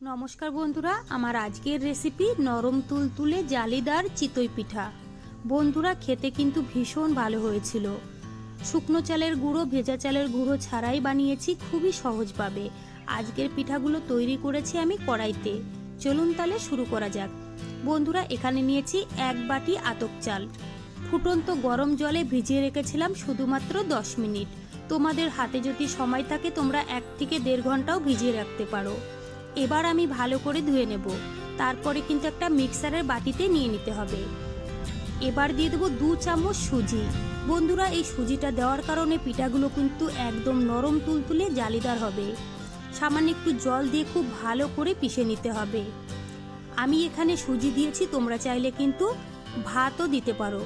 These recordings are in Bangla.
নমস্কার বন্ধুরা, আমার আজকের রেসিপি নরম তুলতুলে জালিদার চিতই পিঠা। বন্ধুরা, খেতে কিন্তু ভীষণ ভালো হয়েছিল। শুকনো চালের গুঁড়ো, ভেজা চালের গুঁড়ো ছাড়াই বানিয়েছি খুবই সহজভাবে। আজকের পিঠাগুলো তৈরি করেছি আমি কড়াইতে। চলুন তাহলে শুরু করা যাক। বন্ধুরা, এখানে নিয়েছি এক বাটি আতপ চাল। ফুটন্ত গরম জলে ভিজিয়ে রেখেছিলাম শুধুমাত্র দশ মিনিট। তোমাদের হাতে যদি সময় থাকে, তোমরা এক থেকে দেড় ঘন্টাও ভিজিয়ে রাখতে পারো। এবার আমি ভালো করে ধুয়ে নেব। তারপরে কিন্তু একটা মিক্সারের বাটিতে নিয়ে নিতে হবে। এবার দিয়ে দেবো দু চামচ সুজি। বন্ধুরা, এই সুজিটা দেওয়ার কারণে পিঠাগুলো কিন্তু একদম নরম তুলতুলে জালিদার হবে। সামান্য একটু জল দিয়ে খুব ভালো করে পিষে নিতে হবে। আমি এখানে সুজি দিয়েছি, তোমরা চাইলে কিন্তু ভাতও দিতে পারো।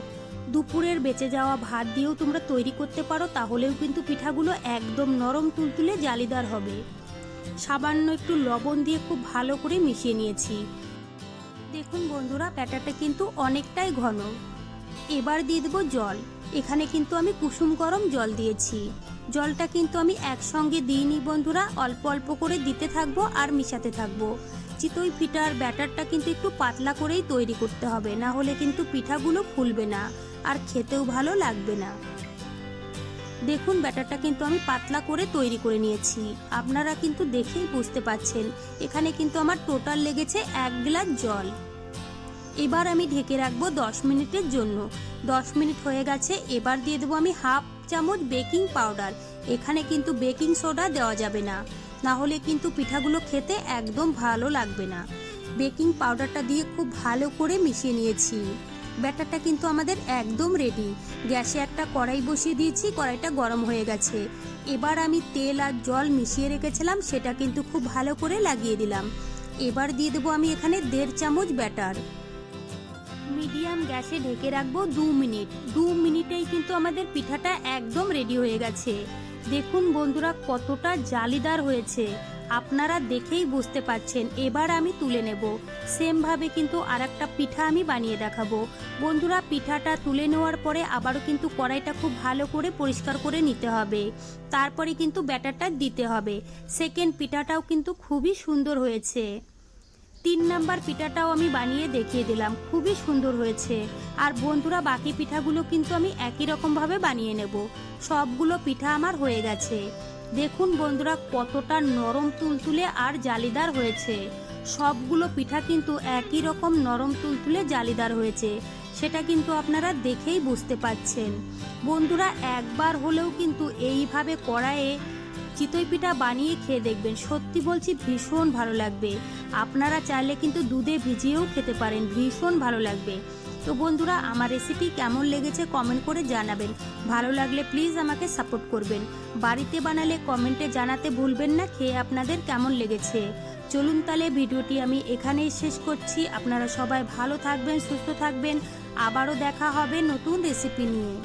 দুপুরের বেঁচে যাওয়া ভাত দিয়েও তোমরা তৈরি করতে পারো, তাহলেও কিন্তু পিঠাগুলো একদম নরম তুলতুলে জালিদার হবে। সামান্য একটু লবণ দিয়ে খুব ভালো করে মিশিয়ে নিয়েছি। দেখুন বন্ধুরা, ব্যাটারটা কিন্তু অনেকটাই ঘন। এবার দিয়ে দেবো জল। এখানে কিন্তু আমি কুসুম গরম জল দিয়েছি। জলটা কিন্তু আমি একসঙ্গে দিইনি বন্ধুরা, অল্প অল্প করে দিতে থাকব আর মিশাতে থাকব। চিতই পিঠার ব্যাটারটা কিন্তু একটু পাতলা করেই তৈরি করতে হবে, না হলে কিন্তু পিঠাগুলো ফুলবে না আর খেতেও ভালো লাগবে না। দেখুন, ব্যাটারটা কিন্তু আমি পাতলা করে তৈরি করে নিয়েছি। আপনারা কিন্তু দেখেই বুঝতে পাচ্ছেন, এখানে কিন্তু আমার টোটাল লেগেছে এক গ্লাস জল। এবার আমি ঢেকে রাখব দশ মিনিটের জন্য। দশ মিনিট হয়ে গেছে, এবার দিয়ে দেবো আমি হাফ চামচ বেকিং পাউডার। এখানে কিন্তু বেকিং সোডা দেওয়া যাবে না। না হলে কিন্তু পিঠাগুলো খেতে একদম ভালো লাগবে না। বেকিং পাউডারটা দিয়ে খুব ভালো করে মিশিয়ে নিয়েছি। ব্যাটারটা কিন্তু আমাদের একদম রেডি গ্যাসে একটা কড়াই বসিয়ে দিয়েছি, কড়াইটা গরম হয়ে গেছে। এবার আমি তেল আর জল মিশিয়ে রেখেছিলাম, সেটা কিন্তু খুব ভালো করে লাগিয়ে দিলাম। এবার দিয়ে দেবো আমি এখানে দেড় চামচ ব্যাটার। মিডিয়াম গ্যাসে ঢেকে রাখব দু মিনিট। দু মিনিটেই কিন্তু আমাদের পিঠাটা একদম রেডি হয়ে গেছে। দেখুন বন্ধুরা, কতটা জালিদার হয়েছে। আপনারা দেখেই বুঝতে পাচ্ছেন এবার আমি তুলে নেব। সেমভাবে কিন্তু আর একটা পিঠা আমি বানিয়ে দেখাবো। বন্ধুরা, পিঠাটা তুলে নেওয়ার পরে আবারও কিন্তু কড়াইটা খুব ভালো করে পরিষ্কার করে নিতে হবে। তারপরে কিন্তু ব্যাটারটা দিতে হবে। সেকেন্ড পিঠাটাও কিন্তু খুবই সুন্দর হয়েছে। তিন নাম্বার পিঠাটাও আমি বানিয়ে দেখিয়ে দিলাম, খুবই সুন্দর হয়েছে। আর বন্ধুরা, বাকি পিঠাগুলো কিন্তু আমি একই রকমভাবে বানিয়ে নেব। সবগুলো পিঠা আমার হয়ে গেছে। দেখুন বন্ধুরা, কতটা নরম তুলতুলে আর জালিদার হয়েছে। সবগুলো পিঠা কিন্তু একই রকম নরম তুলতুলে জালিদার হয়েছে। সেটা কিন্তু আপনারা দেখেই বুঝতে পাচ্ছেন বন্ধুরা, একবার হলেও কিন্তু এইভাবে কড়াইয়ে চিতই পিঠা বানিয়ে খেয়ে দেখবেন। সত্যি বলছি, ভীষণ ভালো লাগবে। আপনারা চাইলে কিন্তু দুধে ভিজিয়েও খেতে পারেন। ভীষণ ভালো লাগবে। তো বন্ধুরা, আমার রেসিপি কেমন লেগেছে কমেন্ট করে জানাবেন। ভালো লাগলে প্লিজ আমাকে সাপোর্ট করবেন। বাড়িতে বানালে কমেন্টে জানাতে ভুলবেন না, খেয়ে আপনাদের কেমন লেগেছে? চলুন তাহলে ভিডিওটি আমি এখানেই শেষ করছি। আপনারা সবাই ভালো থাকবেন, সুস্থ থাকবেন। আবারও দেখা হবে নতুন রেসিপি নিয়ে।